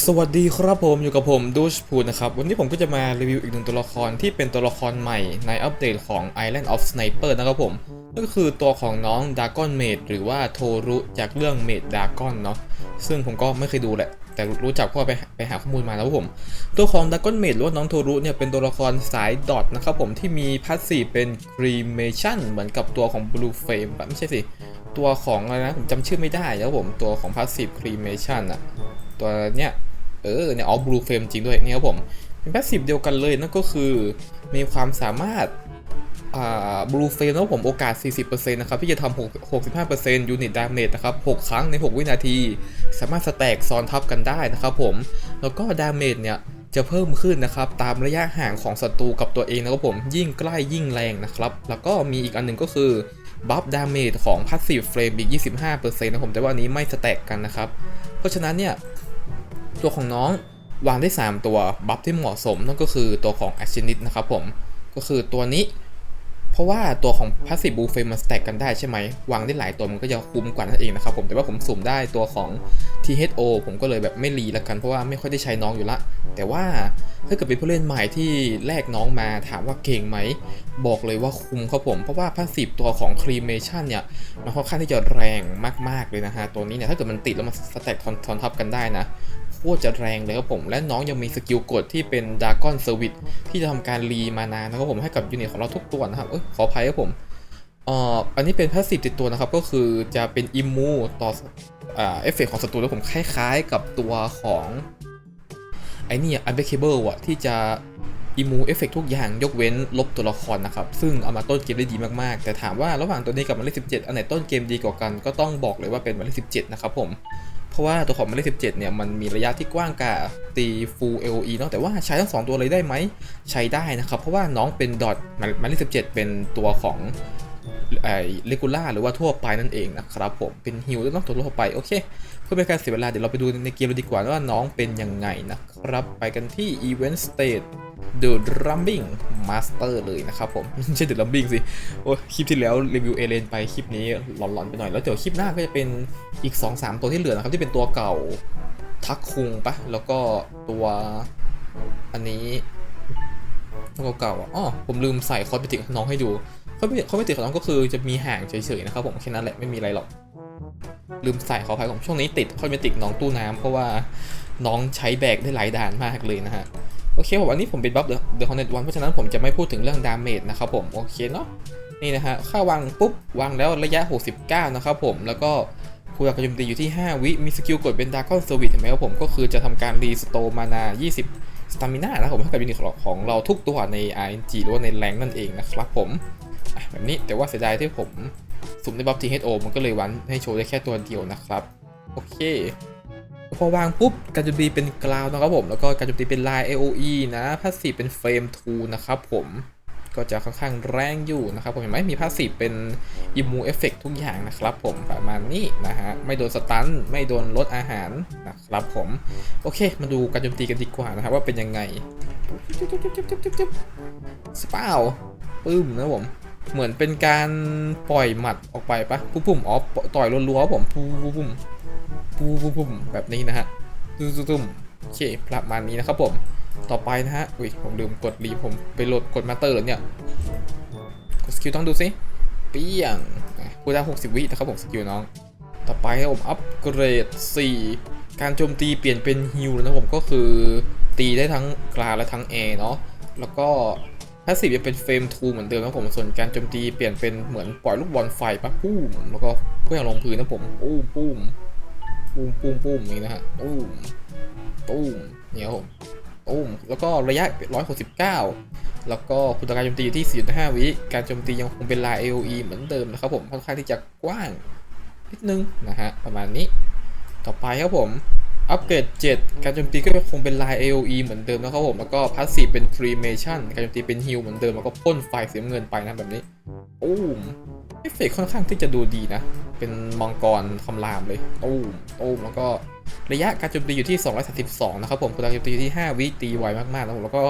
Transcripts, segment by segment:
สวัสดีครับผมอยู่กับผมดูชพูดนะครับ วันนี้ผมก็จะมารีวิวอีกหนึ่งตัวละครที่เป็นตัวละครใหม่ในอัปเดตของ Island of Sniper นะครับผมก็คือตัวของน้อง Dragon Maid หรือว่าโทรุจากเรื่อง Maid Dragon เนาะซึ่งผมก็ไม่เคยดูแหละ แต่รู้จักเพราะว่าไปไปหาข้อมูลมานะครับผม ตัวของ Dragon Maid หรือว่าน้องโทรุเนี่ยเป็นตัวละครสายดอทนะครับผมที่มีพาสซีฟเป็น Cremation เหมือนกับตัวของ Blue Flame ปะไม่ใช่สิตัวของอะไรนะผมจำชื่อไม่ได้แล้วผมตัวของ Passive Cremation อะ ตัวเนี้ยเออเนี่ยอ๋อบลูเฟรมจริงด้วยเนี่ยครับผมเป็นแพสซีฟเดียวกันเลยนั่นก็คือมีความสามารถอ่าบลูเฟรมนะครับผมโอกาส 40%นะครับ ที่จะทำ65%ยูนิตดาเมจนะครับ 6 ครั้งใน 6 วินาที สามารถสแต็กซ้อนทับกันได้นะครับผม แล้วก็ดาเมจเนี่ย จะเพิ่มขึ้นนะครับ ตามระยะห่างของศัตรูกับตัวเองนะครับผม ยิ่งใกล้ยิ่งแรงนะครับ แล้วก็มีอีกอันหนึ่งก็คือบัฟดาเมจของ Passive Frame อีก 25%นะผมแต่ว่านนี้ไม่สแต็กกันนะครับ เพราะฉะนั้นเนี่ย ตัวของน้องวางได้ 3 ตัวบัฟที่เหมาะสมนั่นก็คือตัวของ a c t i o n i t นะครับผมก็คือตัวนี้ เพราะว่าตัวของพาสซีฟบูเฟมันสแต็กกันได้ใช่ไหมวางได้หลายตัวมันก็จะคุ้มกว่านั่นเองนะครับผมแต่ว่าผมสุ่มได้ตัวของ THO ผมก็เลยแบบไม่รีละกันเพราะว่าไม่ค่อยได้ใช้น้องอยู่ละ แต่ว่าถ้าเกิดเป็นผู้เล่นใหม่ที่แลกน้องมาถามว่าเก่งไหม บอกเลยว่าคุ้มครับผม เพราะว่า Passive ตัวของ Cremation เนี่ยมันค่อนข้างที่จะแรงมากๆเลยนะฮะ ตัวนี้เนี่ยถ้าเกิดมันติดแล้วมันสแต็กทอนทอนทับกันได้นะโคตรจะแรงเลยครับผม และน้องยังมีสกิลกดที่เป็นดากอนเซอร์วิสที่จะทำการรีมานานะครับผมให้กับยูนิตของเราทุกตัวนะครับเอ้ยขออภัยครับผม อ่ออันนี้เป็นพาสซีฟติดตัวนะครับ ก็คือจะเป็นอิมูต่ออ่าเอฟเฟกของศัตรูแล้วผมคล้ายๆกับตัวของไอ้นี่อันเบเคเบิลอะที่จะอิมูเอฟเฟกทุกอย่างยกเว้นลบตัวละครนะครับ ซึ่งเอามาต้นเกมได้ดีมากๆ แต่ถามว่าระหว่างตัวนี้กับมาเลข17อันไหนต้นเกมดีกว่ากันก็ต้องบอกเลยว่าเป็นมาเลข17นะครับผมเพราะว่าตัวของมาเลข17เจ็ดเนี่ยมันมีระยะที่กว้างกว่าตี full LE เนาะแต่ว่าใช้ทั้งสองตัวเลยได้ไหมใช้ได้นะครับ เพราะว่าน้องเป็นดอทมาเลข17เป็นตัวของ ไอ้เลกูล่าหรือว่าทั่วไปนั่นเองนะครับผมเป็นฮิลล้วต้องตัวทั่วไปโอเค เพื่อเป็นการเสียเวลาเดี๋ยวเราไปดูในเกมเลยดีกว่าว่าน้องเป็นยังไงนะครับ ไปกันที่ Event State The Rumbling Master เลยนะครับผมไม่ใช่ The Rumbling สิ โอ้ยคลิปที่แล้วรีวิวเอเลนไปคลิปนี้หลอนๆไปหน่อย แล้วเดี๋ยวคลิปหน้าก็จะเป็นอีก 2-3 ตัวที่เหลือนะครับ ที่เป็นตัวเก่าทักคุงปะแล้วก็ตัวอันนี้ตัวเก่าๆอะอ๋อผมลืมใส่คอสเมติกน้องให้ดู คอสเมติกคอสเมติกของน้องก็คือจะมีห่างเฉยๆนะครับผมแค่นั้นแหละไม่มีอะไรหรอก ลืมใส่ขออภัยผมช่วงนี้ติดคอสเมติกน้องตู้น้ำเพราะว่าน้องใช้แบกได้หลายด่านมากเลยนะฮะโอเคผมอันนี้ผมเป็นบัฟเดอะเดอะคอนเนตวันเพราะฉะนั้นผมจะไม่พูดถึงเรื่องดาเมจนะครับผมโอเคเนาะนี่นะฮะค่าวางปุ๊บวางแล้วระยะ 69 นะครับผมแล้วก็คูลดาการโจมตีอยู่ที่ 5 วิ มีสกิลกดเป็นดาร์คอนเซอร์วิสเห็นไหมครับผมก็คือจะทำการรีสโตมานา 20 สตามิน่านะครับผมให้กับยูนิตของเราทุกตัวใน RNG หรือว่าในแรงนั่นเองนะครับผม แบบนี้แต่ว่าเสียดายที่ผมสุ่มในบัฟ THO มันก็เลยวันให้โชว์ได้แค่ตัวเดียวนะครับ โอเค พอวางปุ๊บการโจมตีเป็นกราวนะครับผม แล้วก็การโจมตีเป็นลาย AOE นะพาสซีฟเป็นเฟรม2นะครับผมก็จะค่อนข้างแรงอยู่นะครับผมเห็นไหมมีพาสซีฟเป็นอิมูเอฟเฟกทุกอย่างนะครับผมประมาณนี้นะฮะ ไม่โดนสตันไม่โดนลดอาหารนะครับผม โอเค มาดูการโจมตีกันดีกว่านะครับว่าเป็นยังไงสปาวปึ้มนะผม เหมือนเป็นการปล่อยหมัดออกไปปะปุ๊บๆอ๋อต่อยรัวๆครับผมปุ๊บๆปูปูปุมแบบนี้นะฮะตุ้มตุ้มโอเคประมาณนี้นะครับผมต่อไปนะฮะอุ้ยผมลืมกดรีผมไปโหลดกดมาเตอร์เนี่ยกดสกิลต้องดูสิเปี้ยงกูได้หกสิบวินะครับผมสกิลน้อง ต่อไปผมอัปเกรด 4 การโจมตีเปลี่ยนเป็นฮิลนะผมก็คือตีได้ทั้งกลาและทั้งแอร์เนาะแล้วก็ พาสซีฟจะเป็นเฟรมทูเหมือนเดิมนะผมส่วนการโจมตีเปลี่ยนเป็นเหมือนปล่อยลูกบอลไฟปะปุ้มแล้วก็เพื่อลงพื้นนะผมปุ้มปุ้มปุ้มปุ้มปุ้มนี่นะฮะตุ้มตุ้มเนี่ยครับผมตุ้มแล้วก็ระยะ 169 แล้วก็คุณการโจมตีอยู่ที่ 4.5 วิการโจมตียังคงเป็นลาย AOE เหมือนเดิมนะครับผมค่อนข้างที่จะกว้างนิดนึงนะฮะประมาณนี้ต่อไปครับผม อัปเกรด 7 การโจมตีก็คงเป็นลาย AOE เหมือนเดิมนะครับผม แล้วก็พาสซีฟเป็น Cremation การโจมตีเป็นฮิลเหมือนเดิม แล้วก็พ่นไฟสีเงินไปนะแบบนี้ตุ้มเอฟเฟกค่อนข้างที่จะดูดีนะ เป็นมังกรคำรามเลยตู้มตู้มแล้วก็ระยะการโจมตีอยู่ที่ 232 นะครับผมการโจมตีอยู่ที่ 5 วิตีไวมากๆนะผมแล้วก็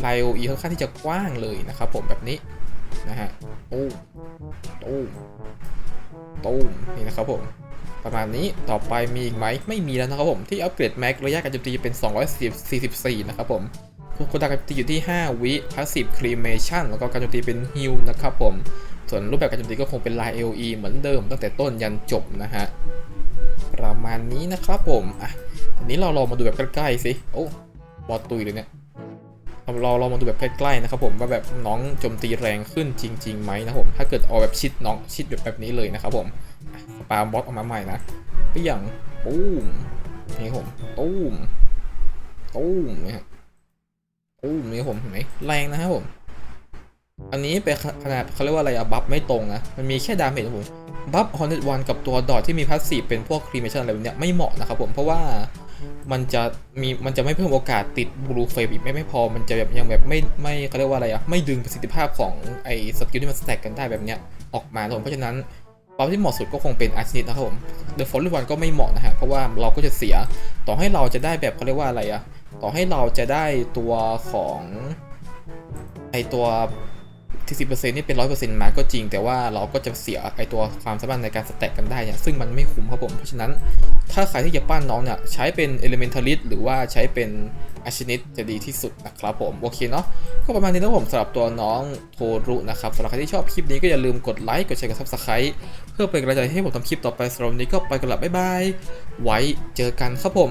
ไลโออีค่อนข้างที่จะกว้างเลยนะครับผมแบบนี้นะฮะตู้มตู้มตู้มนี่นะครับผม ประมาณนี้ต่อไปมีอีกไหมไม่มีแล้วนะครับผมที่อัปเกรดแม็กระยะการโจมตีเป็น 244 นะครับผมคุณดาการโจมตีอยู่ที่ 5 วิพาสซีฟครีเมชันแล้วก็การโจมตีเป็นฮิลนะครับผม ส่วนรูปแบบการโจมตีก็คงเป็นลาย LE เหมือนเดิมตั้งแต่ต้นยันจบนะฮะ ประมาณนี้นะครับผมอะทีนี้เราลองมาดูแบบใกล้ๆสิโอ้บอลตุยเลยเนี่ยเราเราลองมาดูแบบใกล้ๆนะครับผมว่าแบบน้องโจมตีแรงขึ้นจริงๆไหมนะครับผมถ้าเกิดเอาแบบชิดน้องชิดแบบแบบนี้เลยนะครับผม ปาบอสออกมาใหม่นะก็อย่างตูมนี่ผมตูมตูมนี่ครับตูมนี่ผมเห็นไหมแรงนะครับผม อันนี้เป็นขนาดเขาเรียกว่าอะไรอะบัฟไม่ตรงนะ มันมีแค่ดาเมจผมบัฟฮอนเนตวันกับตัวดอทที่มีพาสซีฟเป็นพวกครีเมชันอะไรแบบเนี้ยไม่เหมาะนะครับผมเพราะว่ามันจะมีมันจะไม่เพิ่มโอกาสติดบลูเฟมอีกไม่ไม่พอมันจะแบบยังแบบไม่ไม่เขาเรียกว่าอะไรอะไม่ดึงประสิทธิภาพของไอ้สกิลที่มันสแต็กกันได้แบบเนี้ยออกมาผมเพราะฉะนั้น บัฟที่เหมาะสุดก็คงเป็นอาร์ชินิตนะครับผมเดอะฟอลล์วันก็ไม่เหมาะนะฮะเพราะว่าเราก็จะเสียต่อให้เราจะได้แบบเขาเรียกว่าอะไรอะต่อให้เราจะได้ตัวของไอตัวที่สิบเปอร์เซ็นต์นี่เป็นร้อยเปอร์เซ็นต์มาก็จริง แต่ว่าเราก็จะเสียไอตัวความสามารถในการสแต็กกันได้เนี่ยซึ่งมันไม่คุ้มครับผม เพราะฉะนั้นถ้าใครที่จะปั้นน้องเนี่ยใช้เป็น Elementalist หรือว่าใช้เป็น อาชินิดจะดีที่สุดนะครับผมโอเคเนาะก็ประมาณนี้นะผมสำหรับตัวน้องโทรุนะครับสำหรับใครที่ชอบคลิปนี้ก็อย่าลืมกดไลค์กดแชร์กดซับสไครต์เพื่อเป็นกำลังใจให้ผมทำคลิปต่อไปสำหรับวันนี้ก็ไปกันละบ๊ายบายไว้เจอกันครับผม